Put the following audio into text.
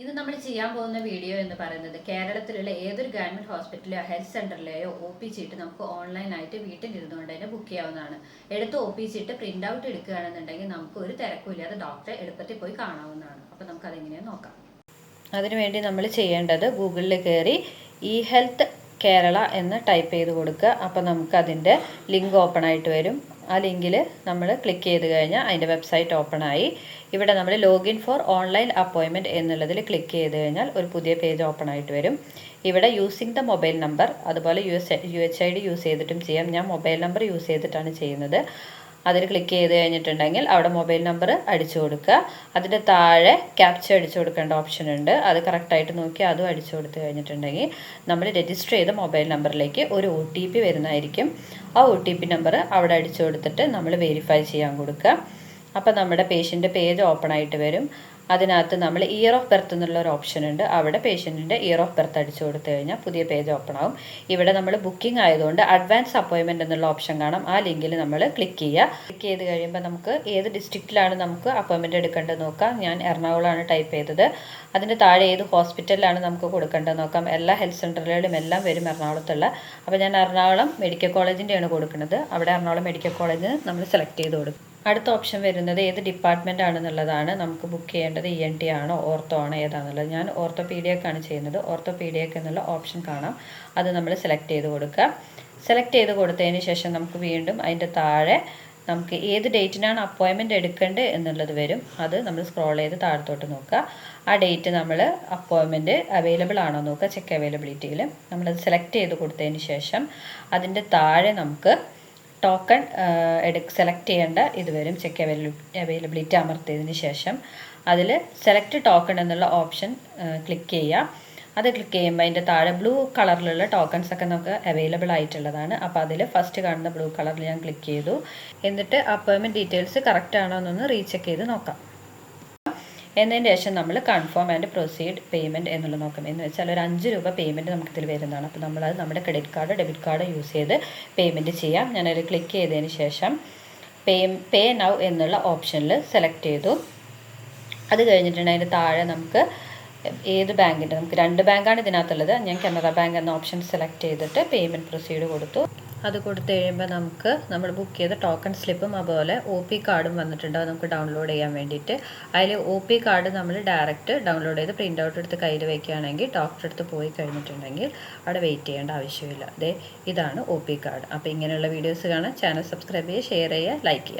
ഇത് നമ്മൾ ചെയ്യാൻ പോകുന്ന വീഡിയോ എന്ന് പറയുന്നത് കേരളത്തിലുള്ള ഏതൊരു ഗവൺമെന്റ് ഹോസ്പിറ്റലിലോ ഹെൽത്ത് സെന്ററിലെയോ ഒ പി ചീട്ട് നമുക്ക് ഓൺലൈനായിട്ട് വീട്ടിലിരുന്നുകൊണ്ട് തന്നെ ബുക്ക് ചെയ്യാവുന്നതാണ്. എടുത്ത് ഒ പി ചീട്ട് പ്രിന്റ് ഔട്ട് എടുക്കുകയാണെന്നുണ്ടെങ്കിൽ നമുക്ക് ഒരു തിരക്കുമില്ലാതെ ഡോക്ടറെ എളുപ്പത്തിൽ പോയി കാണാവുന്നതാണ്. അപ്പോൾ നമുക്ക് അതെങ്ങനെയാണ് നോക്കാം. അതിനുവേണ്ടി നമ്മൾ ചെയ്യേണ്ടത് ഗൂഗിളിൽ കയറി ഇ ഹെൽത്ത് കേരള എന്ന് ടൈപ്പ് ചെയ്ത് കൊടുക്കുക. അപ്പോൾ നമുക്ക് അതിന്റെ ലിങ്ക് ഓപ്പൺ ആയിട്ട് വരും. ആ ലിങ്കിൽ നമ്മൾ ക്ലിക്ക് ചെയ്ത് കഴിഞ്ഞാൽ അതിന്റെ വെബ്സൈറ്റ് ഓപ്പൺ ആയി. ഇവിടെ നമ്മൾ ലോഗിൻ ഫോർ ഓൺലൈൻ അപ്പോയിൻമെന്റ് എന്നുള്ളതിൽ ക്ലിക്ക് ചെയ്ത് കഴിഞ്ഞാൽ ഒരു പുതിയ പേജ് ഓപ്പൺ ആയിട്ട് വരും. ഇവിടെ യൂസിങ് ദ മൊബൈൽ നമ്പർ അതുപോലെ U S U H I D use ചെയ്തിട്ടും ചെയ്യാം. ഞാൻ മൊബൈൽ നമ്പർ യൂസ് ചെയ്തിട്ടാണ് ചെയ്യുന്നത്. അതിൽ ക്ലിക്ക് ചെയ്ത് കഴിഞ്ഞിട്ടുണ്ടെങ്കിൽ അവിടെ മൊബൈൽ നമ്പർ അടിച്ചു കൊടുക്കുക. അതിന്റെ താഴെ ക്യാപ്ചർ അടിച്ചു കൊടുക്കേണ്ട ഓപ്ഷൻ ഉണ്ട്. അത് കറക്റ്റായിട്ട് നോക്കി അതും അടിച്ചു കൊടുത്തു കഴിഞ്ഞിട്ടുണ്ടെങ്കിൽ നമ്മൾ രജിസ്റ്റർ ചെയ്ത മൊബൈൽ നമ്പറിലേക്ക് ഒരു ഒ ടി പി വരുന്നതായിരിക്കും. ആ ഒ ടി പി നമ്പർ അവിടെ അടിച്ചു കൊടുത്തിട്ട് നമ്മൾ വെരിഫൈ ചെയ്യാൻ കൊടുക്കുക. അപ്പോൾ നമ്മുടെ പേഷ്യന്റെ പേജ് ഓപ്പൺ ആയിട്ട് വരും. അതിനകത്ത് നമ്മൾ ഇയർ ഓഫ് ബർത്ത് എന്നുള്ള ഒരു ഓപ്ഷൻ ഉണ്ട്. അവിടെ പേഷ്യന്റിന്റെ ഇയർ ഓഫ് ബർത്ത് അടിച്ചു കൊടുത്തു കഴിഞ്ഞാൽ പുതിയ പേജ് ഓപ്പൺ ആവും. ഇവിടെ നമ്മൾ ബുക്കിംഗ് ആയതുകൊണ്ട് അഡ്വാൻസ് അപ്പോയിൻമെന്റ് എന്നുള്ള ഓപ്ഷൻ കാണാം. ആ ലിങ്കിൽ നമ്മൾ ക്ലിക്ക് ചെയ്യുക. ക്ലിക്ക് ചെയ്ത് കഴിയുമ്പോൾ നമുക്ക് ഏത് ഡിസ്ട്രിക്റ്റിലാണ് നമുക്ക് അപ്പോയിൻമെന്റ് എടുക്കേണ്ടത് നോക്കാം. ഞാൻ എറണാകുളമാണ് ടൈപ്പ് ചെയ്തത്. അതിന്റെ താഴെ ഏത് ഹോസ്പിറ്റലിലാണ് നമുക്ക് കൊടുക്കേണ്ടത് നോക്കാം. എല്ലാ ഹെൽത്ത് സെന്ററുകളിലും എല്ലാം വരും എറണാകുളത്തുള്ള. അപ്പോൾ ഞാൻ എറണാകുളം മെഡിക്കൽ കോളേജിന്റെയാണ് കൊടുക്കുന്നത്. അവിടെ എറണാകുളം മെഡിക്കൽ കോളേജ് നമ്മൾ സെലക്ട് ചെയ്ത് കൊടുക്കും. അടുത്ത ഓപ്ഷൻ വരുന്നത് ഏത് ഡിപ്പാർട്ട്മെന്റ് ആണെന്നുള്ളതാണ്. നമുക്ക് ബുക്ക് ചെയ്യേണ്ടത് ഇ എൻ ടി ആണോ ഓർത്തോ ആണോ ഏതാണെന്നുള്ളത് ഞാൻ ഓർത്തോപീഡിയക്കാണ് ചെയ്യുന്നത്. ഓർത്തോപീഡിയക്ക് എന്നുള്ള ഓപ്ഷൻ കാണാം. അത് നമ്മൾ സെലക്ട് ചെയ്ത് കൊടുക്കുക. സെലക്ട് ചെയ്ത് കൊടുത്തതിന് ശേഷം നമുക്ക് വീണ്ടും അതിന്റെ താഴെ നമുക്ക് ഏത് ഡേറ്റിനാണ് അപ്പോയിൻമെന്റ് എടുക്കേണ്ടത് എന്നുള്ളത് വരും. അത് നമ്മൾ സ്ക്രോൾ ചെയ്ത് താഴത്തോട്ട് നോക്കുക. ആ ഡേറ്റ് നമ്മൾ അപ്പോയിൻമെന്റ് അവൈലബിൾ ആണോ നോക്കുക. ചെക്ക് അവൈലബിലിറ്റിയിൽ നമ്മളത് സെലക്ട് ചെയ്ത് കൊടുത്തതിന് ശേഷം അതിന്റെ താഴെ നമുക്ക് ടോക്കൺ എടു സെലക്ട് ചെയ്യേണ്ട ഇത് വരും ചെക്ക് അവൈലബിലിറ്റി അവൈലബിലിറ്റി അമർത്തിയതിന് ശേഷം അതിൽ സെലക്ട് ടോക്കൺ എന്നുള്ള ഓപ്ഷൻ ക്ലിക്ക് ചെയ്യുക അത് ക്ലിക്ക് ചെയ്യുമ്പോൾ അതിന്റെ താഴെ ബ്ലൂ കളറിലുള്ള ടോക്കൺസ് ഒക്കെ നമുക്ക് അവൈലബിൾ ആയിട്ടുള്ളതാണ്. അപ്പോൾ അതിൽ ഫസ്റ്റ് കാണുന്ന ബ്ലൂ കളറിൽ ഞാൻ ക്ലിക്ക് ചെയ്തു. എന്നിട്ട് അപ്പോയിൻമെന്റ് ഡീറ്റെയിൽസ് കറക്റ്റ് ആണോ എന്നൊന്ന് റീചെക്ക് ചെയ്ത് നോക്കാം. എന്നതിന് ശേഷം നമ്മൾ കൺഫേം ആൻഡ് പ്രൊസീഡ് പേയ്മെന്റ് എന്നുള്ളത് നോക്കാം. എന്ന് വെച്ചാൽ ഒരു അഞ്ച് രൂപ പേയ്മെന്റ് നമുക്കിതിൽ വരുന്നതാണ്. അപ്പോൾ നമ്മളത് നമ്മുടെ credit card debit card use ചെയ്ത് പേയ്മെന്റ് ചെയ്യാം. ഞാനതിൽ ക്ലിക്ക് ചെയ്തതിന് ശേഷം പേ പേ നൗ എന്നുള്ള ഓപ്ഷനിൽ സെലക്ട് ചെയ്തു. അത് കഴിഞ്ഞിട്ടുണ്ടെങ്കിൽ അതിന്റെ താഴെ നമുക്ക് ഏത് ബാങ്കിന്റെ നമുക്ക് രണ്ട് ബാങ്കാണ് ഇതിനകത്തുള്ളത്. ഞാൻ കനറ ബാങ്ക് എന്ന ഓപ്ഷൻ സെലക്ട് ചെയ്തിട്ട് പേയ്മെന്റ് പ്രൊസീഡ് കൊടുത്തു. അത് കൊടുത്തു കഴിയുമ്പോൾ നമുക്ക് നമ്മൾ ബുക്ക് ചെയ്ത ടോക്കൺ സ്ലിപ്പും അതുപോലെ ഒ പി കാർഡും വന്നിട്ടുണ്ട്. അത് നമുക്ക് ഡൗൺലോഡ് ചെയ്യാൻ വേണ്ടിയിട്ട്. അതിൽ ഒ പി കാർഡ് നമ്മൾ ഡയറക്റ്റ് ഡൗൺലോഡ് ചെയ്ത് പ്രിന്റ് ഔട്ട് എടുത്ത് കയ്യിൽ വയ്ക്കുകയാണെങ്കിൽ ഡോക്ടറെ അടുത്ത് പോയി കഴിഞ്ഞിട്ടുണ്ടെങ്കിൽ അവിടെ വെയിറ്റ് ചെയ്യേണ്ട ആവശ്യമില്ല. അതെ ഇതാണ് ഒ പി കാർഡ് അപ്പോൾ ഇങ്ങനെയുള്ള വീഡിയോസ് കാണാൻ ചാനൽ സബ്സ്ക്രൈബ് ചെയ്യുക ഷെയർ ചെയ്യുക ലൈക്ക് ചെയ്യുക.